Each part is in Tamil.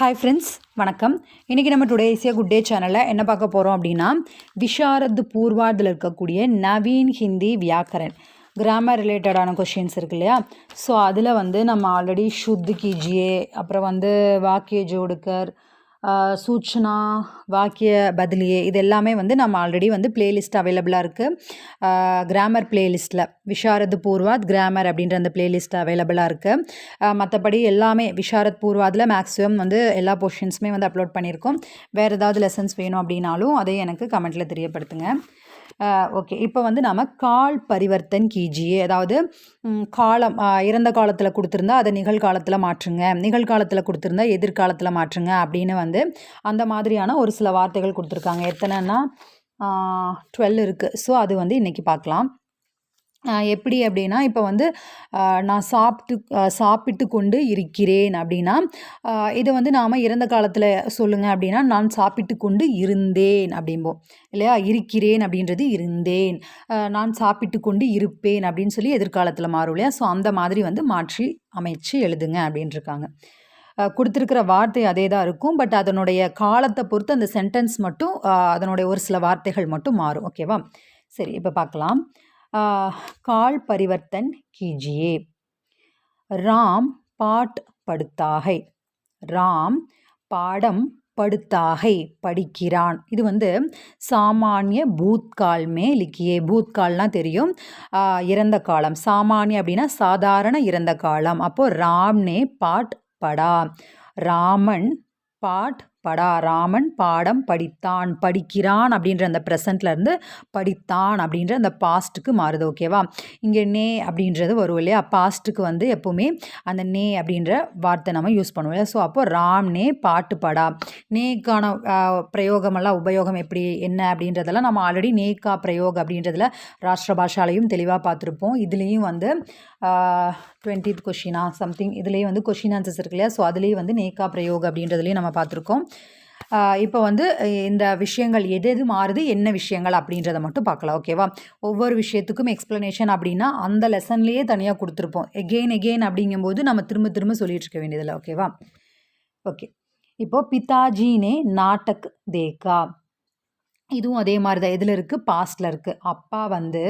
ஹாய் ஃப்ரெண்ட்ஸ் வணக்கம். இன்றைக்கி நம்ம டுடே இசியா குட் டே சேனலில் என்ன பார்க்க போகிறோம் அப்படின்னா விஷாரத் பூர்வார்டில் இருக்கக்கூடிய நவீன் ஹிந்தி வியாக்கரன் கிராமர் ரிலேட்டடான கொஷின்ஸ் இருக்கு இல்லையா? ஸோ அதில் வந்து நம்ம ஆல்ரெடி ஷுத் கிஜியே அப்புறம் வந்து வாக்கிய ஜோடுக்கர் சூச்சனா வாக்கிய பதிலியே இது எல்லாமே வந்து நம்ம ஆல்ரெடி வந்து பிளேலிஸ்ட் அவைலபிளாக இருக்குது கிராமர் பிளேலிஸ்ட்டில் விஷாரத் பூர்வாத் கிராமர் அப்படின்ற அந்த பிளேலிஸ்ட் அவைலபிளாக இருக்குது மற்றபடி எல்லாமே விஷாரத் பூர்வாதில் மேக்ஸிமம் வந்து எல்லா போர்ஷன்ஸுமே வந்து அப்லோட் பண்ணியிருக்கோம். வேறு ஏதாவது லெசன்ஸ் வேணும் அப்படின்னாலும் அதை எனக்கு கமெண்ட்டில் தெரியப்படுத்துங்க. ஓகே. இப்போ வந்து நாம் கால் பரிவர்த்தன் கீஜியே அதாவது காலம் இறந்த காலத்தில் கொடுத்துருந்தா அதை நிகழ்காலத்தில் மாற்றுங்க நிகழ்காலத்தில் கொடுத்துருந்தா எதிர்காலத்தில் மாற்றுங்க அப்படின்னு வந்து அந்த மாதிரியான ஒரு சில வார்த்தைகள் கொடுத்துருக்காங்க. எத்தனைன்னா டுவெல் இருக்குது ஸோ அது வந்து இன்றைக்கி பார்க்கலாம் எப்படி அப்படின்னா இப்போ வந்து நான் சாப்பிட்டு சாப்பிட்டு கொண்டு இருக்கிறேன் அப்படின்னா இதை வந்து நாம் இறந்த காலத்தில் சொல்லுங்கள் அப்படின்னா நான் சாப்பிட்டு கொண்டு இருந்தேன் அப்படிம்போம். இல்லையா? இருக்கிறேன் அப்படின்றது இருந்தேன். நான் சாப்பிட்டு கொண்டு இருப்பேன் அப்படின்னு சொல்லி எதிர்காலத்தில் மாறும் இல்லையா? ஸோ அந்த மாதிரி வந்து மாற்றி அமைச்சு எழுதுங்க அப்படின்ட்டுருக்காங்க கொடுத்துருக்கிற வார்த்தை அதே தான் இருக்கும். பட் அதனுடைய காலத்தை பொறுத்து அந்த சென்டென்ஸ் மட்டும் அதனுடைய ஒரு சில வார்த்தைகள் மட்டும் மாறும். ஓகேவா சரி இப்போ பார்க்கலாம். கால் பரிவர்த்தன் கீஜியே. ராம் பாட் படுத்தாகை. ராம் பாடம் படுத்தாகை படிக்கிறான். இது வந்து சாமானிய பூத்கால் மே லிக்கியே பூத்கால்னால் தெரியும். இறந்த காலம். சாமானிய அப்படின்னா சாதாரண இறந்த காலம். அப்போது ராம்னே பாட் படா. ராமன் பாட் படா ராமன் பாடம் படித்தான் படிக்கிறான் அப்படின்ற அந்த ப்ரெசண்ட்லேருந்து படித்தான் அப்படின்ற அந்த பாஸ்ட்டுக்கு மாறுது ஓகேவா இங்கே நே அப்படின்றது வரும் இல்லையா? பாஸ்ட்டுக்கு வந்து எப்போவுமே அந்த நே அப்படின்ற வார்த்தை நம்ம யூஸ் பண்ணுவோம் இல்லையா? ஸோ அப்போது ராம் நே பாட்டு படா. நேக்கான பிரயோகமெல்லாம் உபயோகம் எப்படி என்ன அப்படின்றதெல்லாம் நம்ம ஆல்ரெடி நேக்கா பிரயோக் அப்படின்றதுல ராஷ்டிர பாஷாலையும் தெளிவாக பார்த்துருப்போம். இதுலேயும் வந்து டுவெண்ட்டித் கொஷினா சம்திங் இதுலேயும் வந்து கொஷின் ஆன்சர்ஸ் இருக்கு இல்லையா? ஸோ அதுலேயும் வந்து நேக்கா பிரயோக் அப்படின்றதுலேயும் நம்ம பார்த்துருக்கோம். இப்போ வந்து இந்த விஷயங்கள் எது எது மாறுது என்ன விஷயங்கள் அப்படின்றத மட்டும் பார்க்கலாம் ஓகேவா? ஒவ்வொரு விஷயத்துக்கும் எக்ஸ்ப்ளனேஷன் அப்படின்னா அந்த லெசன்லேயே தனியாக கொடுத்துருப்போம். எகெயின் எகெயின் அப்படிங்கும்போது நம்ம திரும்ப திரும்ப சொல்லிட்டு இருக்க வேண்டியதில்லை ஓகேவா? ஓகே. இப்போது பிதாஜினே நாட்டக் தேக்கா. இதுவும் அதே மாதிரி தான் எதில் இருக்குது பாஸ்டில் இருக்குது அப்பா வந்து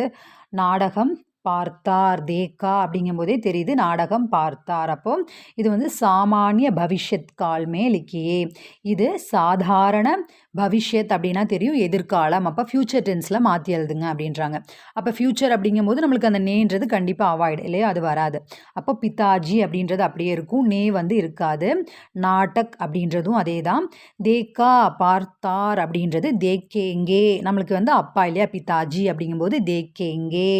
நாடகம் பார்த்தார் தேக்கா அப்படிங்கும்போதே தெரியுது நாடகம் பார்த்தார். அப்போ இது வந்து சாமானிய பவிஷ்யத் கால்மே லிக்கியே இது சாதாரண பவிஷ்யத் அப்படின்னா தெரியும் எதிர்காலம். அப்போ ஃப்யூச்சர் டென்ஸில் மாற்றி எழுதுங்க அப்படின்றாங்க. அப்போ ஃப்யூச்சர் அப்படிங்கும்போது நம்மளுக்கு அந்த நேன்றது கண்டிப்பாக அவாய்டு இல்லையா? அது வராது. அப்போ பிதாஜி அப்படின்றது அப்படியே இருக்கும். நே வந்து இருக்காது. நாட்டக் அப்படின்றதும் அதே தான் தேக்கா பார்த்தார் அப்படின்றது தேக்கேங்கே நம்மளுக்கு வந்து அப்பா இல்லையா? பிதாஜி அப்படிங்கும்போது தேக்கேங்கே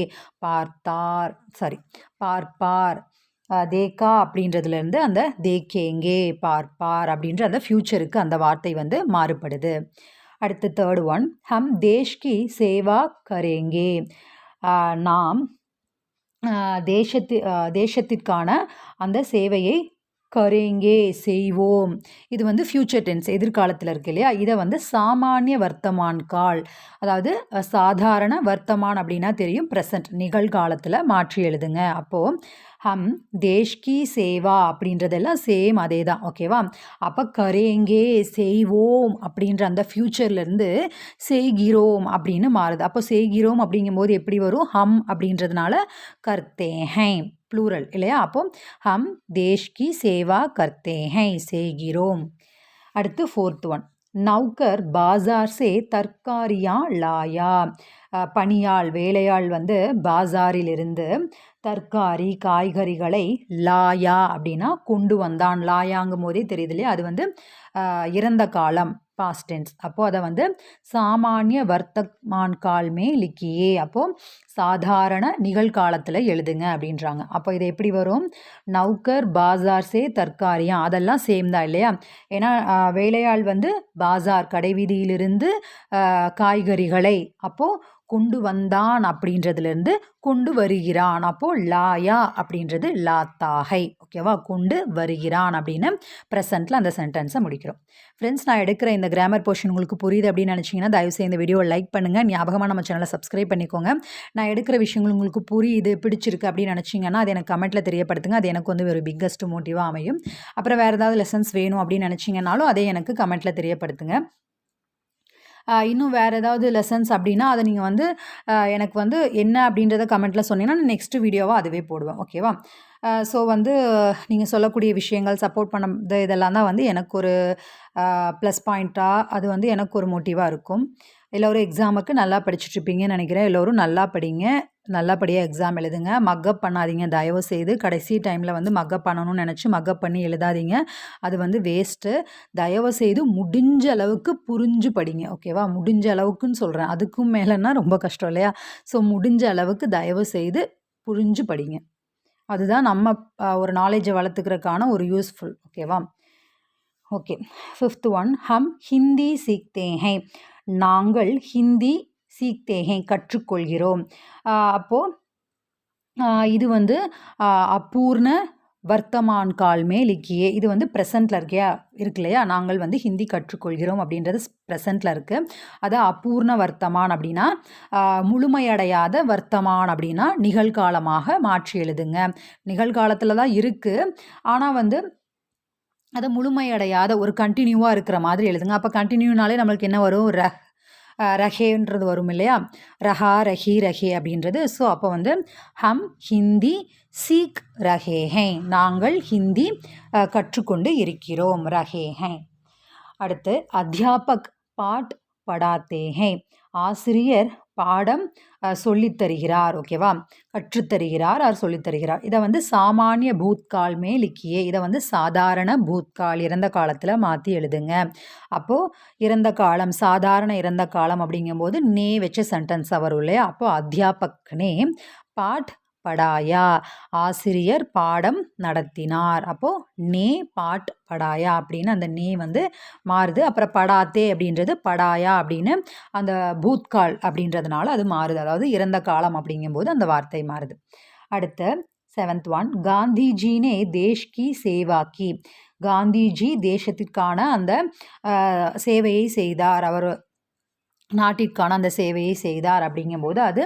பார்த்தார். சாரி பார்ப்பார். தேக்கா அப்படின்றதுலேருந்து அந்த தேக்கேங்கே பார்ப்பார் அப்படின்ற அந்த ஃப்யூச்சருக்கு அந்த வார்த்தை வந்து மாறுபடுது. அடுத்து தேர்ட் ஒன் ஹம் தேஷ் கி சேவா கரேங்கே. நாம் தேசத்து தேசத்திற்கான அந்த சேவையை கரேங்கே செய்வோம். இது வந்து ஃப்யூச்சர் டென்ஸ் எதிர்காலத்தில் இருக்கு இல்லையா? இதை வந்து சாமானிய வர்த்தமான் கால் அதாவது சாதாரண வர்த்தமான் அப்படின்னா தெரியும். ப்ரெசன்ட் நிகழ்காலத்தில் மாற்றி எழுதுங்க. அப்போது ஹம் தேஷ்கி சேவா அப்படின்றதெல்லாம் சேம் அதே தான் ஓகேவா அப்போ கரேங்கே செய்வோம் அப்படின்ற அந்த ஃப்யூச்சர்லேருந்து செய்கிறோம் அப்படின்னு மாறுது. அப்போ செய்கிறோம் அப்படிங்கும்போது எப்படி வரும்? ஹம் அப்படின்றதுனால கர்த்தே ஹை ப்ளூரல் இல்லையா? அப்போ ஹம் தேஷ்கி சேவா கர்த்தே ஹை செய்கிறோம். அடுத்து ஃபோர்த் ஒன் நௌக்கர் பாசார் சே தற்காரியா லாயா. அஹ், பணியாள் வேலையாள் வந்து பாசாரிலிருந்து தற்காரி காய்கறிகளை லாயா அப்படின்னா கொண்டு வந்தான். லாயாங்கும் போதே தெரியுது இல்லையா? அது வந்து இறந்த காலம். பாஸ்ட் டென்ஸ் அப்போது அதை வந்து சாமானிய வர்த்தமான் கால்மே லிக்கியே அப்போது சாதாரண நிகழ்காலத்தில் எழுதுங்க அப்படின்றாங்க. அப்போ இது எப்படி வரும்? நவுக்கர் பாசார் சே தற்காரியா அதெல்லாம் சேம் தான் இல்லையா? ஏன்னா வேலையாள் வந்து பாசார் கடைவீதியிலிருந்து காய்கறிகளை அப்போது கொண்டு வந்தான் அப்படின்றதுலேருந்து கொண்டு வருகிறான். அப்போது லாயா அப்படின்றது லாத்தாகை. ஓகேவா கொண்டு வருகிறான் அப்படின்னு ப்ரெசண்ட்டில் அந்த சென்டென்ஸை முடிக்கிறோம். ஃப்ரெண்ட்ஸ் நான் எடுக்கிற இந்த கிராமர் போர்ஷன் உங்களுக்கு புரியுது அப்படின்னு நினச்சிங்கன்னா தயவுசெய்து இந்த வீடியோவை லைக் பண்ணுங்கள் ஞாபகமாக நம்ம சேனலை சப்ஸ்கிரைப் பண்ணிக்கோங்க. நான் எடுக்கிற விஷயங்கள் உங்களுக்கு புரியுது பிடிச்சிருக்கு அப்படின்னு நினச்சிங்கன்னா அது எனக்கு கமெண்ட்டில் தெரியப்படுத்துங்க. அது எனக்கு வந்து ஒரு பிக்கஸ்ட் மோட்டிவாக அமையும். அப்புறம் வேறு ஏதாவது லெசன்ஸ் வேணும் அப்படின்னு நினச்சிங்கனாலும் அதே எனக்கு கமெண்ட்டில் தெரியப்படுத்துங்க. இன்னும் வேறு ஏதாவது லெசன்ஸ் அப்படின்னா அதை நீங்கள் வந்து எனக்கு வந்து என்ன அப்படின்றத கமெண்ட்டில் சொன்னீங்கன்னா நான் நெக்ஸ்ட் வீடியோவாக அதுவே போடுவேன். ஓகேவா ஸோ வந்து நீங்கள் சொல்லக்கூடிய விஷயங்கள் சப்போர்ட் பண்ணது இதெல்லாம் தான் வந்து எனக்கு ஒரு ப்ளஸ் பாயிண்ட்டாக அது வந்து எனக்கு ஒரு மோட்டிவாக இருக்கும். எல்லோரும் எக்ஸாமுக்கு நல்லா படிச்சுட்ருப்பீங்கன்னு நினைக்கிறேன். எல்லோரும் நல்லா படிங்க. நல்லபடியாக எக்ஸாம் எழுதுங்க. மக்கப் பண்ணாதீங்க. தயவு செய்து கடைசி டைமில் வந்து மக்கப் பண்ணணும்னு நினச்சி மக்கப் பண்ணி எழுதாதீங்க. அது வந்து வேஸ்ட்டு தயவு செய்து முடிஞ்ச அளவுக்கு புரிஞ்சு படிங்க. ஓகேவா முடிஞ்ச அளவுக்குன்னு சொல்கிறேன் அதுக்கும் மேலேன்னா ரொம்ப கஷ்டம் இல்லையா? ஸோ முடிஞ்ச அளவுக்கு தயவு செய்து புரிஞ்சு படிங்க. அதுதான் நம்ம ஒரு நாலேஜை வளர்த்துக்கிறதுக்கான ஒரு யூஸ்ஃபுல் ஓகேவா ஓகே ஃபிஃப்த் ஒன் ஹம் ஹிந்தி சீக்தே ஹே நாங்கள் ஹிந்தி சீக்தே கற்றுக்கொள்கிறோம். அப்போது இது வந்து அபூர்ண வர்த்தமான் கால் லிக்கியே இது வந்து ப்ரெசண்ட்டில் இருக்கியா? இருக்கு இல்லையா நாங்கள் வந்து ஹிந்தி கற்றுக்கொள்கிறோம் அப்படின்றது ப்ரெசண்ட்டில் இருக்குது அது அபூர்ண வர்த்தமான் அப்படின்னா முழுமையடையாத வர்த்தமான் அப்படின்னா நிகழ்காலமாக மாற்றி எழுதுங்க. நிகழ்காலத்தில் தான் இருக்குது ஆனால் வந்து அதை முழுமையடையாத ஒரு கண்டினியூவாக இருக்கிற மாதிரி எழுதுங்க. அப்போ கண்டினியூனாலே நம்மளுக்கு என்ன வரும்? ர ரஹேன்றது வரும் இல்லையா ரஹா ரஹி ரஹே அப்படின்றது. ஸோ அப்போ வந்து ஹம் ஹிந்தி சீக் ரஹேஹே நாங்கள் ஹிந்தி கற்றுக்கொண்டு இருக்கிறோம். ரஹேஹே அடுத்து அத்தியாபக் பாட் படாத்தேஹே ஆசிரியர் பாடம் சொல்லித்தருகிறார் சொல்லித் தருகிறார் ஓகேவா? கற்றுத்தருகிறார் அவர் சொல்லித் தருகிறார் இதை வந்து சாமானிய பூத்கால் மே லிக்கியே இதை வந்து சாதாரண பூத்கால் இறந்த காலத்தில் மாற்றி எழுதுங்க. அப்போது இறந்த காலம் சாதாரண இறந்த காலம் அப்படிங்கும்போது நே வச்ச சென்டென்ஸாக வரும் இல்லையா? அப்போது அத்தியாபக்னே பாட் படாயா? ஆசிரியர் பாடம் நடத்தினார். அப்போது நே பாட் படாயா அப்படின்னு அந்த நே வந்து மாறுது. அப்புறம் படாத்தே அப்படின்றது படாயா அப்படின்னு அந்த பூத்கால் அப்படின்றதுனால அது மாறுது. அதாவது இறந்த காலம் அப்படிங்கும்போது அந்த வார்த்தை மாறுது. அடுத்து செவன்த் ஒன் காந்திஜினே தேஷ் கி சேவா கி. காந்திஜி தேசத்திற்கான அந்த சேவையை செய்தார். அவர் நாட்டிற்கான அந்த சேவையை செய்தார் அப்படிங்கும்போது அது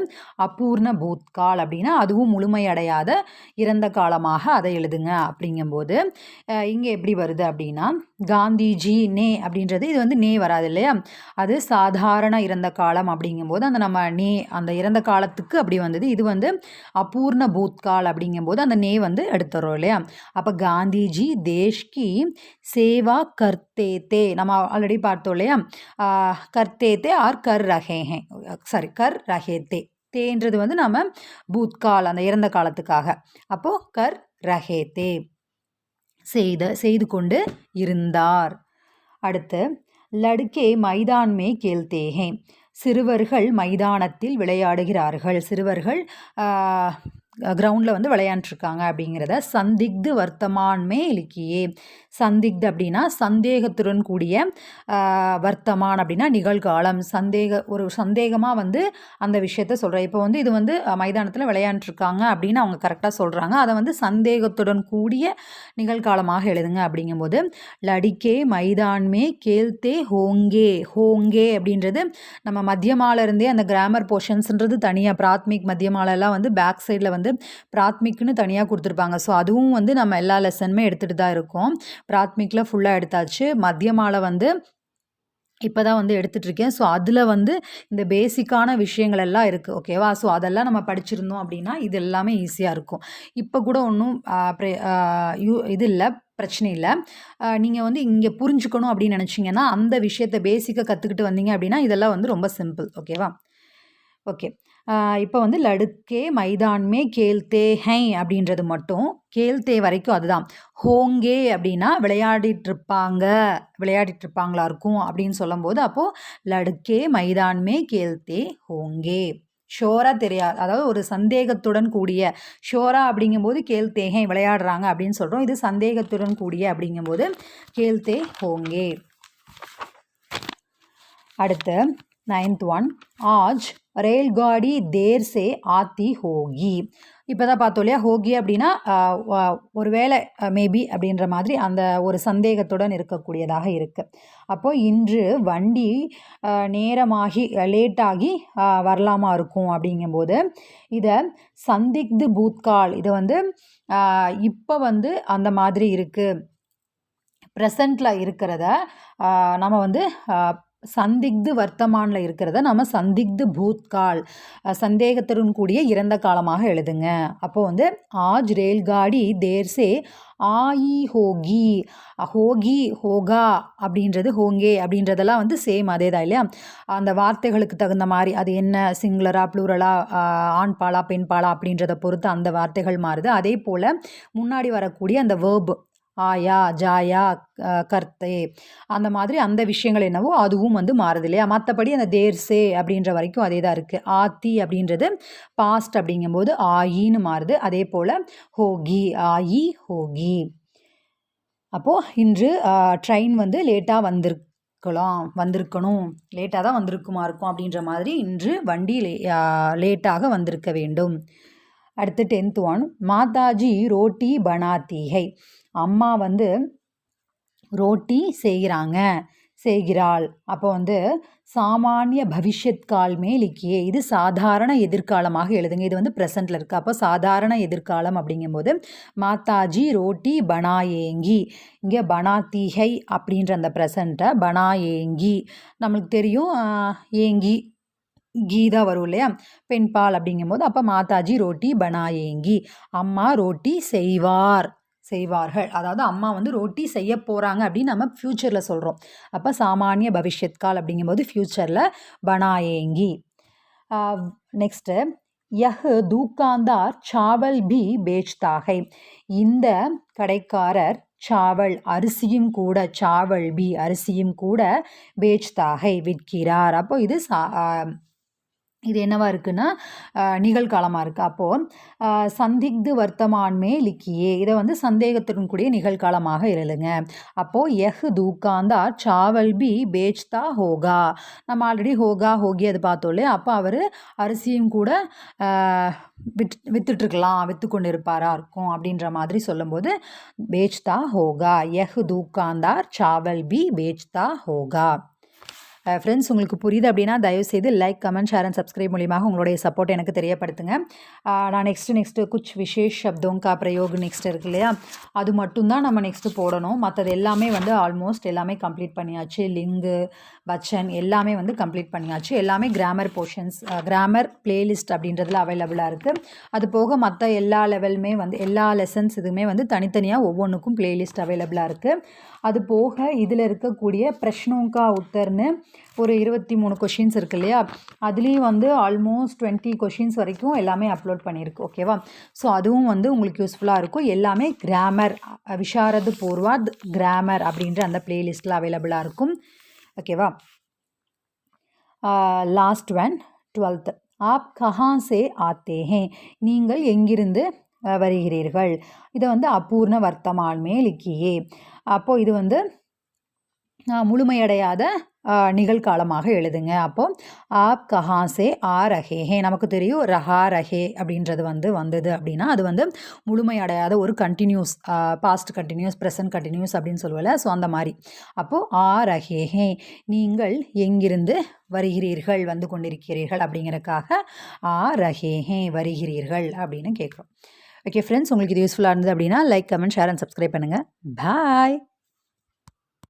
அபூர்ண பூத்கால் அப்படின்னா அதுவும் முழுமையடையாத இறந்த காலமாக அதை எழுதுங்க அப்படிங்கும்போது இங்கே எப்படி வருது அப்படின்னா காந்திஜி நே அப்படின்றது இது வந்து நே வராது இல்லையா? அது சாதாரண இறந்த காலம் அப்படிங்கும்போது அந்த நம்ம நே அந்த இறந்த காலத்துக்கு அப்படி வந்தது. இது வந்து அபூர்ண பூத்கால் அப்படிங்கும்போது அந்த நே வந்து எடுத்துறோம் இல்லையா? அப்போ காந்திஜி தேஷ்கி சேவா கர்த்தேத்தே தே நம்ம ஆல்ரெடி பார்த்தோம் இல்லையா? கர்த்தேத்தே ஆர் ஆர் கர் ரஹே சாரி கர் ரஹே தே. தேன்றது வந்து நம்ம பூத்கால் அந்த இறந்த காலத்துக்காக. அப்போது கர் ரஹே தே. செய்த செய்து கொண்டு இருந்தார். அடுத்து லடுக்கே மைதான்மே கேள்தேகே சிறுவர்கள் மைதானத்தில் விளையாடுகிறார்கள். சிறுவர்கள் கிரவுண்டில் வந்து விளையாண்டுருக்காங்க அப்படிங்கிறத சந்திக்து வர்த்தமான்மே இலக்கியே. சந்திக்து அப்படின்னா சந்தேகத்துடன் கூடிய வர்த்தமான் அப்படின்னா நிகழ்காலம். சந்தேக ஒரு சந்தேகமாக வந்து அந்த விஷயத்த சொல்கிறேன் இப்போ வந்து இது வந்து மைதானத்தில் விளையாண்டுருக்காங்க அப்படின்னு அவங்க கரெக்டாக சொல்கிறாங்க அதை வந்து சந்தேகத்துடன் கூடிய நிகழ்காலமாக எழுதுங்க அப்படிங்கும்போது லடிக்கே மைதான்மே கேல்தே ஹோங்கே ஹோங்கே அப்படின்றது நம்ம மத்தியமாலிருந்தே அந்த கிராமர் போர்ஷன்ஸ்ன்றது தனியாக பிராத்மிக் மத்தியமாலெல்லாம் வந்து பேக் சைடில் வந்து வந்து பிராத்மிக்னு தனியாக கொடுத்துருப்பாங்க. ஸோ அதுவும் வந்து நம்ம எல்லா லெசனுமே எடுத்துகிட்டு தான் இருக்கோம். பிராத்மிக்கில் ஃபுல்லாக எடுத்தாச்சு. மத்தியமால வந்து இப்போ தான் வந்து எடுத்துகிட்ருக்கேன் ஸோ அதில் வந்து இந்த பேசிக்கான விஷயங்கள் எல்லாம் இருக்குது ஓகேவா ஸோ அதெல்லாம் நம்ம படிச்சிருந்தோம் அப்படின்னா இது எல்லாமே ஈஸியாக இருக்கும். இப்போ கூட ஒன்றும் யூ இது இல்லை பிரச்சனை இல்லை. நீங்கள் வந்து இங்கே புரிஞ்சுக்கணும் அப்படின்னு நினச்சிங்கன்னா அந்த விஷயத்தை பேசிக்காக கற்றுக்கிட்டு வந்தீங்க அப்படின்னா இதெல்லாம் வந்து ரொம்ப சிம்பிள் ஓகேவா ஓகே இப்போ வந்து லடுக்கே மைதான்மே கேல்தே ஹை அப்படின்றது மட்டும். கேல்தே வரைக்கும் அதுதான். ஹோங்கே அப்படின்னா விளையாடிட்டு இருப்பாங்க விளையாடிட்டு இருப்பாங்களா இருக்கும் அப்படின்னு சொல்லும்போது அப்போது லடுக்கே மைதான்மே கேல்தே ஹோங்கே. ஷோராக தெரியாது அதாவது ஒரு சந்தேகத்துடன் கூடிய ஷோரா அப்படிங்கும்போது கேல்தேஹே விளையாடுறாங்க அப்படின்னு சொல்கிறோம் இது சந்தேகத்துடன் கூடிய அப்படிங்கும்போது கேல்தே ஹோங்கே. அடுத்து நைன்த் ஒன் ಒನ್ ரயில் காடி தேர்சே ஆத்தி ஹோகி. இப்போ தான் பார்த்தோம் இல்லையா? ஹோகி அப்படின்னா ஒரு வேலை மேபி அப்படின்ற மாதிரி அந்த ஒரு சந்தேகத்துடன் இருக்கக்கூடியதாக இருக்குது அப்போது இன்று வண்டி நேரமாகி லேட்டாகி வரலாமா இருக்கும் அப்படிங்கும்போது இதை சந்திக்து பூத்கால் இதை வந்து இப்போ வந்து அந்த மாதிரி இருக்குது ப்ரெசண்டில் இருக்கிறத நம்ம வந்து சந்திக்து வர்த்தமானில் இருக்கிறத நம்ம சந்திக்து பூத்கால் சந்தேகத்துடன் கூடிய இறந்த காலமாக எழுதுங்க. அப்போ வந்து ஆஜ் ரேல்காடி தேர்சே ஆயி ஹோகி ஹோகி ஹோகா அப்படின்றது ஹோங்கே அப்படின்றதெல்லாம் வந்து சேம் அதே தான் இல்லையா? அந்த வார்த்தைகளுக்கு தகுந்த மாதிரி அது என்ன சிங்குலரா ப்ளூரலா ஆண் பாலா பெண் பாலா அப்படின்றத பொறுத்து அந்த வார்த்தைகள் மாறுது. அதே போல் முன்னாடி வரக்கூடிய அந்த வேர்பு ஆயா ஜாயா கர்த்தே. அந்த மாதிரி அந்த விஷயங்கள் என்னவோ அதுவும் வந்து மாறுது இல்லையா? மற்றபடி அந்த தேர்சே அப்படின்ற வரைக்கும் அதே தான் இருக்குது ஆத்தி அப்படின்றது பாஸ்ட் அப்படிங்கும்போது ஆயின்னு மாறுது. அதே போல் ஹோகி ஆயி ஹோகி. அப்போது இன்று ட்ரெயின் வந்து லேட்டாக வந்திருக்கலாம் வந்திருக்கணும். லேட்டாக தான் வந்திருக்குமா இருக்கும் அப்படின்ற மாதிரி இன்று வண்டி லே லேட்டாக வந்திருக்க வேண்டும். அடுத்து டென்த் ஒன் மாதாஜி ரோட்டி பனாத்தீகை. அம்மா வந்து ரோட்டி செய்கிறாங்க செய்கிறாள். அப்போ வந்து சாமானிய பவிஷ்யத் கால் மேலிக்கியே இது சாதாரண எதிர்காலமாக எழுதுங்க. இது வந்து ப்ரெசண்டில் இருக்குது அப்போ சாதாரண எதிர்காலம் அப்படிங்கும்போது மாதாஜி ரோட்டி பனாயேங்கி. இங்கே பனாத்தீகை அப்படின்ற அந்த ப்ரெசண்ட்டை பனாயேங்கி. நம்மளுக்கு தெரியும் ஏங்கி. கீதா வரும் இல்லையா? பெண்பால் அப்படிங்கும்போது அப்போ மாதாஜி ரோட்டி பனாயேங்கி. அம்மா ரோட்டி செய்வார் செய்வார்கள். அதாவது அம்மா வந்து ரோட்டி செய்ய போகிறாங்க அப்படின்னு நம்ம ஃப்யூச்சரில் சொல்கிறோம் அப்போ சாமானிய பவிஷ்யத் கால் அப்படிங்கும்போது ஃப்யூச்சரில் பனாயேங்கி. நெக்ஸ்ட்டு யஹ் தூக்காந்தார் சாவல் பி பேச்தாகை. இந்த கடைக்காரர் சாவல் அரிசியும் கூட சாவல் பி அரிசியும் கூட பேச்தாகை விற்கிறார். அப்போ இது சா இது என்னவா இருக்குன்னா நிகழ்காலமாக இருக்குது அப்போது சந்திக்து வர்த்தமான்மே லிக்கியே இதை வந்து சந்தேகத்துடன் கூடிய நிகழ்காலமாக எழுதுங்க அப்போது எஹ் தூக்காந்தா சாவல் பி பேச்தா ஹோகா. நம்ம ஆல்ரெடி ஹோகா ஹோகி அது பார்த்தோம் இல்லையா? அப்போ அவர் அரிசியும் கூட ஆஹ் விட் வித்துட்ருக்கலாம் விற்று கொண்டு இருப்பாரா இருக்கும் அப்படின்ற மாதிரி சொல்லும்போது பேச்தா ஹோகா எஹ் தூக்காந்தார் சாவல் பி பேச்தா ஹோகா. ஃப்ரெண்ட்ஸ் உங்களுக்கு புரியுது அப்படின்னா தயவுசெய்து like comment share and subscribe மூலியமாக உங்களுடைய சப்போர்ட் எனக்கு தெரியப்படுத்துங்க. நான் நெக்ஸ்ட்டு நெக்ஸ்ட்டு குச் விசேஷ் சப்தோம் கா பிரயோக் நெக்ஸ்ட் இருக்கு இல்லையா? அது மட்டும்தான் நம்ம நெக்ஸ்ட்டு போடணும். மற்றது எல்லாமே வந்து ஆல்மோஸ்ட் எல்லாமே கம்ப்ளீட் பண்ணியாச்சு. லிங்கு வச்சன் எல்லாமே வந்து கம்ப்ளீட் பண்ணியாச்சு. எல்லாமே கிராமர் போர்ஷன்ஸ் கிராமர் பிளேலிஸ்ட் அப்படின்றதுல அவைலபிளாக இருக்குது அது போக மற்ற எல்லா லெவலுமே வந்து எல்லா லெசன்ஸ் இதுவுமே வந்து தனித்தனியாக ஒவ்வொன்றுக்கும் பிளேலிஸ்ட் அவைலபிளாக இருக்குது அது போக இதில் இருக்கக்கூடிய பிரஷ்னோங்கா உத்தர்னு ஒரு இருபத்தி மூணு கொஷின்ஸ் இருக்கு இல்லையா? அதுலேயும் வந்து ஆல்மோஸ்ட் டுவெண்ட்டி கொஷின்ஸ் வரைக்கும் எல்லாமே அப்லோட் பண்ணியிருக்கு ஓகேவா ஸோ அதுவும் வந்து உங்களுக்கு யூஸ்ஃபுல்லாக இருக்கும். எல்லாமே கிராமர் விஷாரது பூர்வாத் கிராமர் அப்படின்ற அந்த பிளேலிஸ்ட்டில் அவைலபிளாக இருக்கும் ஓகேவா லாஸ்ட் ஒன் டுவெல்த் ஆப் கஹாசே ஆத்தே ஹே. நீங்கள் எங்கிருந்து வருகிறீர்கள்? இதை வந்து அபூர்ண வர்த்தமான்மே லிக்கியே அப்போது இது வந்து முழுமையடையாத நிகழ்காலமாக எழுதுங்க. அப்போ ஆப் கஹாசே ஆ ரஹே ஹே நமக்கு தெரியும் ரஹா ரஹே அப்படின்றது வந்து வந்தது அப்படின்னா அது வந்து முழுமையடையாத ஒரு continuous past continuous present continuous அப்படின்னு சொல்லுவல. ஸோ அந்த மாதிரி. அப்போது ஆ ரஹே ஹே நீங்கள் எங்கிருந்து வருகிறீர்கள்? வந்து கொண்டிருக்கிறீர்கள் அப்படிங்கிறக்காக ஆ ரஹே ஹே வருகிறீர்கள் அப்படின்னு கேட்குறோம் ஓகே ஃப்ரெண்ட்ஸ் உங்களுக்கு இது யூஸ்ஃபுல்லாக இருந்தது அப்படின்னா like comment share and subscribe பண்ணுங்கள் பாய்